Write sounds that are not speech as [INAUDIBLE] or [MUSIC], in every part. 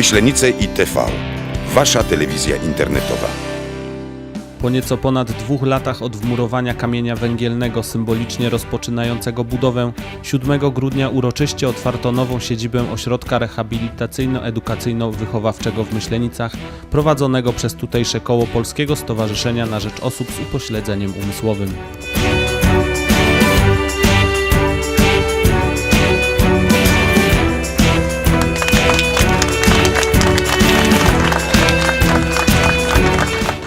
Myślenice i TV. Wasza telewizja internetowa. Po nieco ponad dwóch latach od wmurowania kamienia węgielnego symbolicznie rozpoczynającego budowę, 7 grudnia uroczyście otwarto nową siedzibę ośrodka rehabilitacyjno-edukacyjno-wychowawczego w Myślenicach, prowadzonego przez tutejsze koło Polskiego Stowarzyszenia na Rzecz Osób z Upośledzeniem Umysłowym.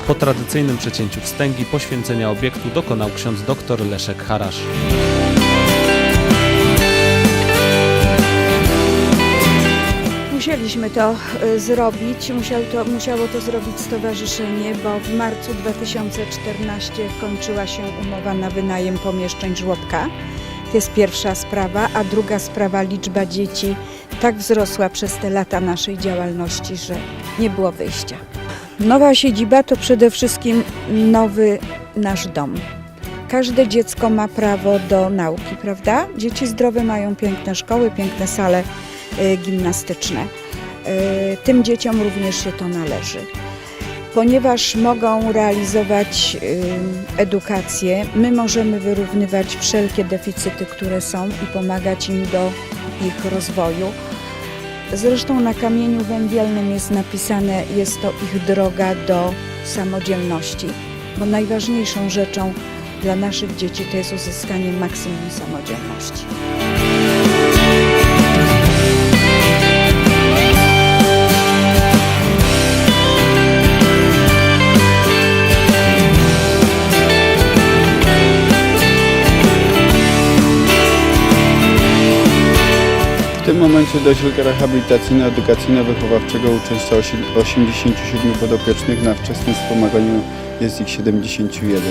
Po tradycyjnym przecięciu wstęgi poświęcenia obiektu dokonał ksiądz dr Leszek Harasz. Musieliśmy to y, zrobić, Musiał to, musiało to zrobić stowarzyszenie, bo w marcu 2014 kończyła się umowa na wynajem pomieszczeń żłobka. To jest pierwsza sprawa, a druga sprawa liczba dzieci tak wzrosła przez te lata naszej działalności, że nie było wyjścia. Nowa siedziba to przede wszystkim nowy nasz dom. Każde dziecko ma prawo do nauki, prawda? Dzieci zdrowe mają piękne szkoły, piękne sale y, gimnastyczne. Y, Tym dzieciom również się to należy. Ponieważ mogą realizować y, edukację, my możemy wyrównywać wszelkie deficyty, które są i pomagać im do ich rozwoju. Zresztą na kamieniu węgielnym jest napisane, jest to ich droga do samodzielności, bo najważniejszą rzeczą dla naszych dzieci to jest uzyskanie maksimum samodzielności. W tym momencie do ośrodka rehabilitacyjno-edukacyjno-wychowawczego uczęszczało się 87 podopiecznych, na wczesnym wspomaganiu jest ich 71.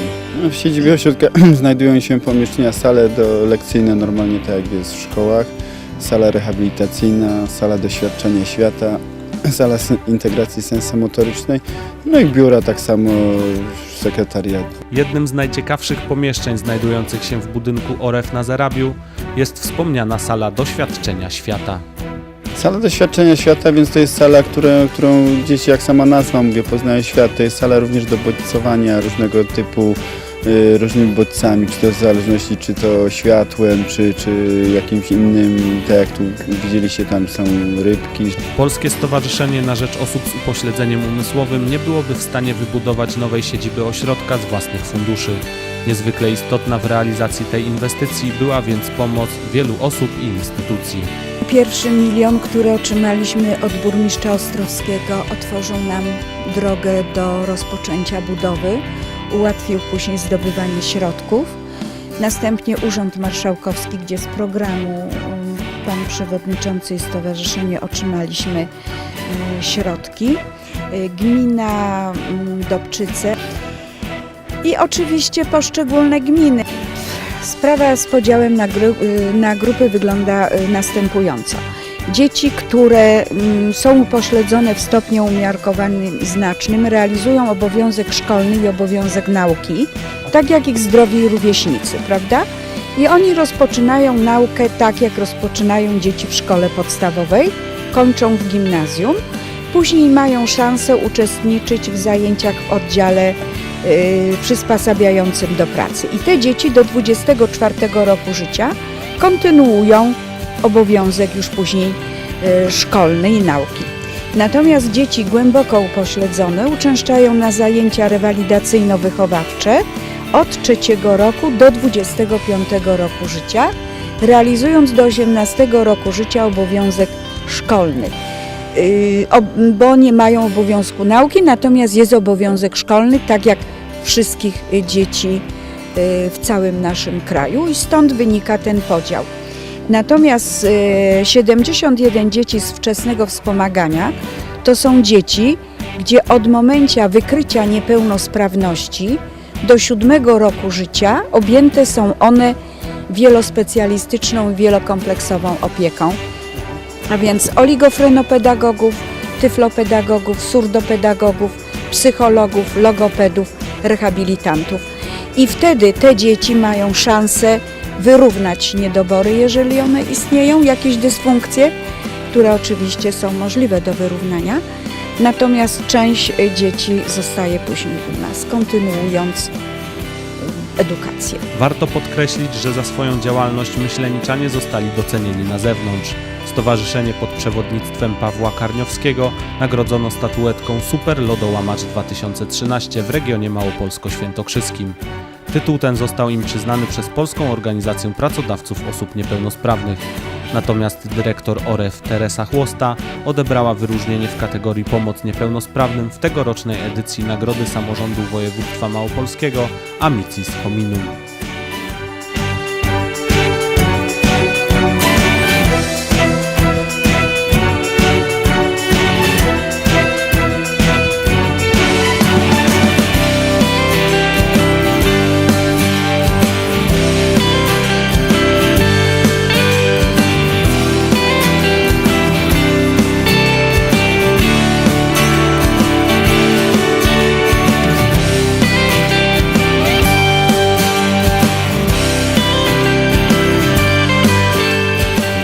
No, W siedzibie ośrodka [CLEARS THROAT] znajdują się pomieszczenia, sale do lekcyjne, normalnie tak jak jest w szkołach, sala rehabilitacyjna, sala doświadczenia świata, [CLEARS THROAT] sala integracji sensomotorycznej, no i biura tak samo, sekretariat. Jednym z najciekawszych pomieszczeń znajdujących się w budynku OREF na Zarabiu jest wspomniana sala doświadczenia świata. Sala doświadczenia świata, więc to jest sala, które, którą dzieci, jak sama nazwa mówię, poznają świat. To jest sala również do bodźcowania różnego typu różnymi bodźcami, czy to w zależności, czy to światłem, czy, czy jakimś innym, tak jak tu widzieliście, tam są rybki. Polskie Stowarzyszenie na Rzecz Osób z Upośledzeniem Umysłowym nie byłoby w stanie wybudować nowej siedziby ośrodka z własnych funduszy. Niezwykle istotna w realizacji tej inwestycji była więc pomoc wielu osób i instytucji. Pierwszy milion, który otrzymaliśmy od burmistrza Ostrowskiego, otworzył nam drogę do rozpoczęcia budowy, ułatwił później zdobywanie środków. Następnie Urząd Marszałkowski, gdzie z programu um, pan przewodniczący i stowarzyszenie otrzymaliśmy y, środki. Y, Gmina mm, Dobczyce i oczywiście poszczególne gminy. Sprawa z podziałem na, gru, y, na grupy wygląda y, następująco. Dzieci, które mm, są upośledzone w stopniu umiarkowanym znacznym, realizują obowiązek szkolny i obowiązek nauki, tak jak ich zdrowi rówieśnicy, prawda? I oni rozpoczynają naukę tak, jak rozpoczynają dzieci w szkole podstawowej, kończą w gimnazjum, później mają szansę uczestniczyć w zajęciach w oddziale y, przysposabiającym do pracy. I te dzieci do 24 roku życia kontynuują obowiązek już później y, szkolny i nauki. Natomiast dzieci głęboko upośledzone uczęszczają na zajęcia rewalidacyjno-wychowawcze od trzeciego roku do 25 roku życia, realizując do 18 roku życia obowiązek szkolny. Ob- bo nie mają obowiązku nauki, natomiast jest obowiązek szkolny, tak jak wszystkich y, dzieci y, w całym naszym kraju i stąd wynika ten podział. Natomiast y, 71 dzieci z wczesnego wspomagania to są dzieci, gdzie od momencia wykrycia niepełnosprawności do siódmego roku życia objęte są one wielospecjalistyczną wielokompleksową opieką a więc oligofrenopedagogów, tyflopedagogów, surdopedagogów, psychologów, logopedów, rehabilitantów. I wtedy te dzieci mają szansę wyrównać niedobory, jeżeli one istnieją, jakieś dysfunkcje, które oczywiście są możliwe do wyrównania. Natomiast część y, dzieci zostaje później u nas, kontynuując y, edukację. Warto podkreślić, że za swoją działalność myśleniczanie zostali docenieni na zewnątrz. Stowarzyszenie pod przewodnictwem Pawła Karniowskiego nagrodzono statuetką Super Lodołamacz 2013 w regionie małopolsko-świętokrzyskim. Tytuł ten został im przyznany przez Polską Organizację Pracodawców Osób Niepełnosprawnych. Natomiast dyrektor OREF Teresa Chłosta odebrała wyróżnienie w kategorii Pomoc Niepełnosprawnym w tegorocznej edycji Nagrody Samorządu Województwa Małopolskiego Amicis Hominum.